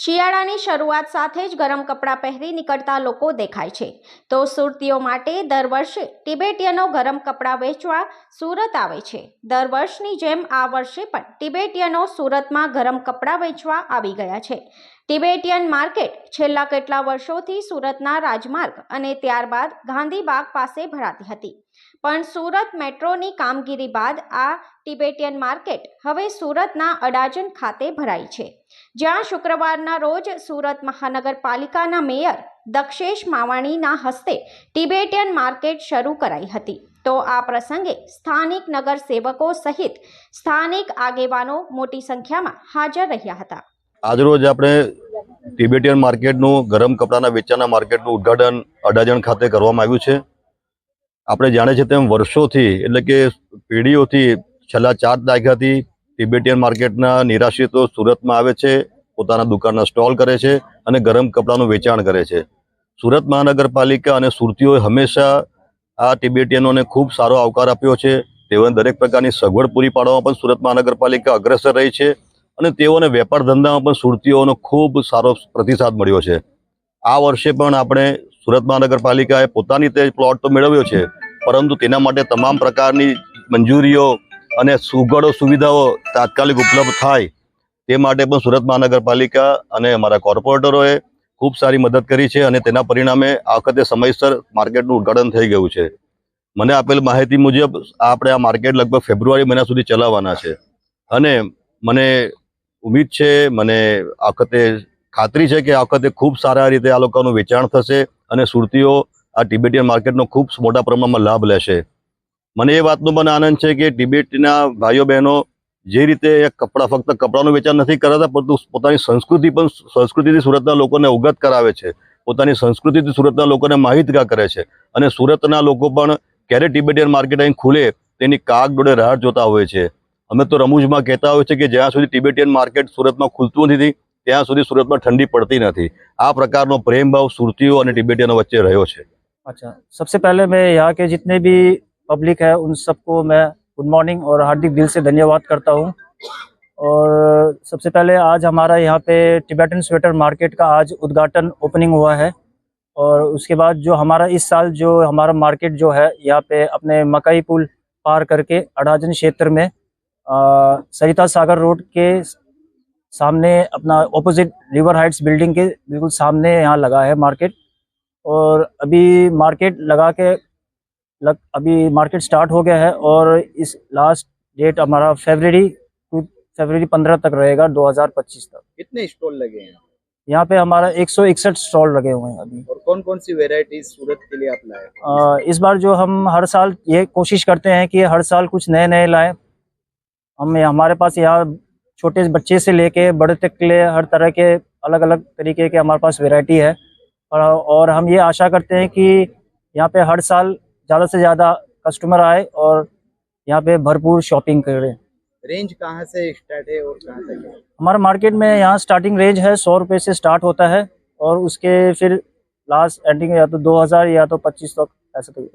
શિયાળાની શરૂઆત સાથે જ ગરમ કપડાં પહેરી નીકળતા લોકો દેખાય છે. તો સુરતીઓ માટે દર વર્ષે તિબેટીયનો ગરમ કપડાં વેચવા સુરત આવે છે. દર વર્ષની જેમ આ વર્ષે પણ તિબેટીયનો સુરતમાં ગરમ કપડાં વેચવા આવી ગયા છે. ટિબેટિયન માર્કેટ છેલ્લા કેટલા વર્ષોથી સુરતના રાજમાર્ગ અને ત્યારબાદ ગાંધીબાગ પાસે ભરાતી હતી. પણ સુરત મેટ્રોની કામગીરી બાદ આ તિબેટિયન માર્કેટ હવે સુરતના અડાજન ખાતે ભરાઈ છે. જ્યાં શુક્રવારના રોજ સુરત મહાનગરપાલિકાના મેયર દક્ષેશ માવાણીના હસ્તે તિબેટિયન માર્કેટ શરૂ કરાઈ હતી. તો આ પ્રસંગે સ્થાનિક નગરસેવકો સહિત સ્થાનિક આગેવાનો મોટી સંખ્યામાં હાજર રહ્યા હતા. આજરોજ આપણે તિબેટિયન માર્કેટનું ગરમ કપડાના વેચાણના માર્કેટનું ઉદ્ઘાટન અડાજણ ખાતે કરવામાં આવ્યું છે. આપણે જાણે છે તેમ વર્ષોથી, એટલે કે પેઢીઓથી છેલ્લા ચાર દાયકાથી તિબેટિયન માર્કેટના નિરાશ્રિતો સુરતમાં આવે છે, પોતાના દુકાનના સ્ટોલ કરે છે અને ગરમ કપડાનું વેચાણ કરે છે. સુરત મહાનગરપાલિકા અને સુરતીઓએ હંમેશા આ તિબેટીયનોને ખૂબ સારો આવકાર આપ્યો છે. તેઓને દરેક પ્રકારની સગવડ પૂરી પાડવામાં પણ સુરત મહાનગરપાલિકા અગ્રેસર રહી છે. અને તેઓને વેપાર ધંધામાં પણ સુરતીઓનો ખૂબ સારો પ્રતિસાદ મળ્યો છે. આ વર્ષે પણ આપણે સુરત મહાનગરપાલિકાએ પોતાની તે પ્લોટ તો મેળવ્યો છે, પરંતુ તેના માટે તમામ પ્રકારની મંજૂરીઓ અને સુગડો સુવિધાઓ તાત્કાલિક ઉપલબ્ધ થાય તે માટે પણ સુરત મહાનગરપાલિકા અને અમારા કોર્પોરેટરોએ ખૂબ સારી મદદ કરી છે અને તેના પરિણામે આ વખતે સમયસર માર્કેટનું ઉદ્ઘાટન થઈ ગયું છે. મને આપેલ માહિતી મુજબ, આપણે આ માર્કેટ લગભગ ફેબ્રુઆરી મહિના સુધી ચલાવવાના છે અને મને ઉમ્મીદ છે, મને આ વખતે ખાતરી છે કે આ વખતે ખૂબ સારા રીતે આ લોકોનું વેચાણ થશે અને સુરતીઓ આ ટિબેટિયન માર્કેટનો ખૂબ મોટા પ્રમાણમાં લાભ લેશે. મને એ વાતનો પણ આનંદ છે કે ટિબેટના ભાઈઓ બહેનો જે રીતે કપડાં, ફક્ત કપડાનું વેચાણ નથી કરાતા, પરંતુ પોતાની સંસ્કૃતિ પણ સંસ્કૃતિથી સુરતના લોકોને અવગત કરાવે છે. પોતાની સંસ્કૃતિથી સુરતના લોકોને માહિતગાર કરે છે. અને સુરતના લોકો પણ ક્યારે ટિબેટિયન માર્કેટ અહીં ખુલે તેની કાગ ડોડે રાહ જોતા હોય છે. અમે તો રમૂજમાં કહેતા હોય છે કે જ્યાં સુધી ટિબેટિયન માર્કેટ સુરતમાં ખુલતું નથી ત્યાં સુધી સુરતમાં ઠંડી પડતી નથી આ પ્રકારનો પ્રેમ ભાવ સુરતીઓ અને ટિબેટિયનો વચ્ચે રહ્યો છે अच्छा सबसे पहले मैं यहाँ के जितने भी पब्लिक है उन सबको मैं गुड मॉर्निंग और हार्दिक दिल से धन्यवाद करता हूँ और सबसे पहले आज हमारा यहाँ पे टिबेटन स्वेटर मार्केट का आज उद्घाटन ओपनिंग हुआ है और उसके बाद जो हमारा इस साल जो हमारा मार्केट जो है यहाँ पे अपने मकई पुल पार करके अडाजन क्षेत्र में अ, सरिता सागर रोड के सामने अपना ऑपोजिट रिवर हाइट्स बिल्डिंग के बिल्कुल सामने यहाँ लगा है मार्केट और अभी मार्केट लगा के लग अभी मार्केट स्टार्ट हो गया है और इस लास्ट डेट हमारा फेबररी टू फेबररी पंद्रह तक रहेगा 2025 तक। कितने स्टॉल लगे हैं? यहाँ पे हमारा एक सौ इकसठ स्टॉल लगे हुए हैं अभी। और कौन कौन सी वेराइटी सूरत के लिए आप लाए? इस बार जो हम हर साल ये कोशिश करते हैं कि हर साल कुछ नए नए लाएँ। हम हमारे पास यहाँ छोटे बच्चे से लेके बड़े तक के लिए हर तरह के अलग अलग तरीके के हमारे पास वैरायटी है। और और हम ये आशा करते हैं कि यहाँ पे हर साल ज़्यादा से ज़्यादा कस्टमर आए और यहाँ पे भरपूर शॉपिंग करें। रेंज कहाँ से स्टार्ट है और कहाँ तक है? हमारा मार्केट में यहाँ स्टार्टिंग रेंज है सौ रुपये से स्टार्ट होता है और उसके फिर लास्ट एंडिंग या तो दो हज़ार या तो पच्चीस तक ऐसे तक